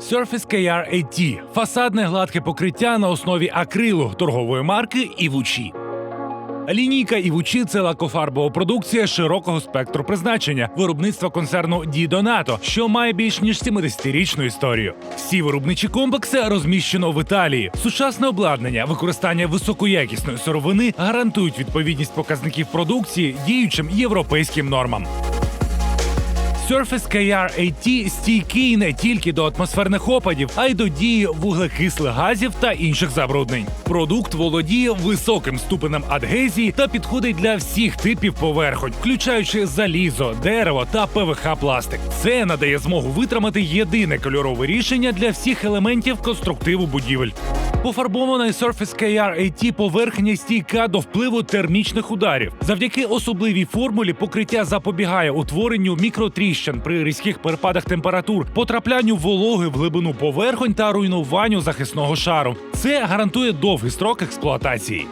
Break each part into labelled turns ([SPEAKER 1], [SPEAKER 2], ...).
[SPEAKER 1] Surface KR AT – фасадне гладке покриття на основі акрилу торгової марки Івучі. Лінійка Івучі це лакофарбова продукція широкого спектру призначення виробництва концерну Ді Донато, що має більш ніж 70-річну історію. Всі виробничі комплекси розміщено в Італії. Сучасне обладнання, використання високоякісної сировини гарантують відповідність показників продукції діючим європейським нормам. Surface KR AT стійкий не тільки до атмосферних опадів, а й до дії вуглекислих газів та інших забруднень. Продукт володіє високим ступенем адгезії та підходить для всіх типів поверхонь, включаючи залізо, дерево та ПВХ пластик. Це надає змогу витримати єдине кольорове рішення для всіх елементів конструктиву будівель. Пофарбований Surface KR AT поверхня стійка до впливу термічних ударів. Завдяки особливій формулі покриття запобігає утворенню мікротріщин при різких перепадах температур, потраплянню вологи в глибину поверхонь та руйнуванню захисного шару. Це гарантує довгий строк експлуатації.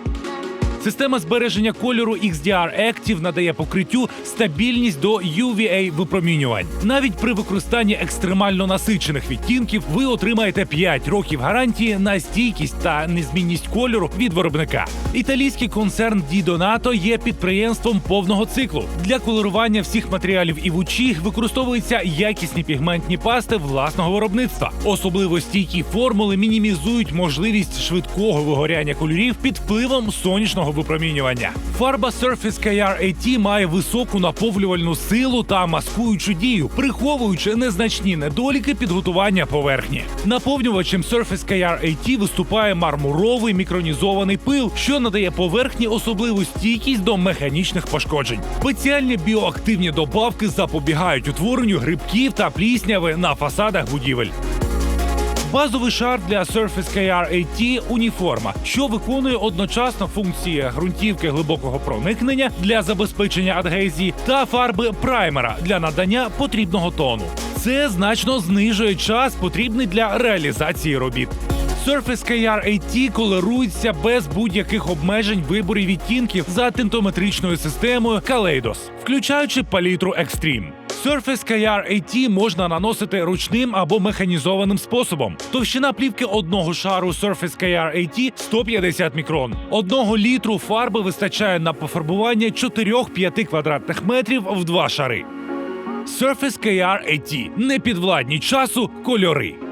[SPEAKER 1] Система збереження кольору XDR Active надає покриттю стабільність до UVA випромінювань. Навіть при використанні екстремально насичених відтінків ви отримаєте 5 років гарантії на стійкість та незмінність кольору від виробника. Італійський концерн Ді Donato є підприємством повного циклу. Для колорування всіх матеріалів і вучі використовуються якісні пігментні пасти власного виробництва. Особливо стійкі формули мінімізують можливість швидкого вигоряння кольорів під впливом сонячного випромінювання. Фарба Surface KR AT має високу наповнювальну силу та маскуючу дію, приховуючи незначні недоліки підготування поверхні. Наповнювачем Surface KR AT виступає мармуровий мікронізований пил, що надає поверхні особливу стійкість до механічних пошкоджень. Спеціальні біоактивні добавки запобігають утворенню грибків та плісняви на фасадах будівель. Базовий шар для Surface KR AT – уніформа, що виконує одночасно функції ґрунтівки глибокого проникнення для забезпечення адгезії та фарби праймера для надання потрібного тону. Це значно знижує час, потрібний для реалізації робіт. Surface KR AT колорується без будь-яких обмежень виборів відтінків за тинтометричною системою Kaleidos, включаючи палітру Extreme. Surface KR AT можна наносити ручним або механізованим способом. Товщина плівки одного шару Surface KR AT 150 мікрон. Одного літру фарби вистачає на пофарбування 4-5 квадратних метрів в два шари. Surface KR AT – непідвладні часу кольори.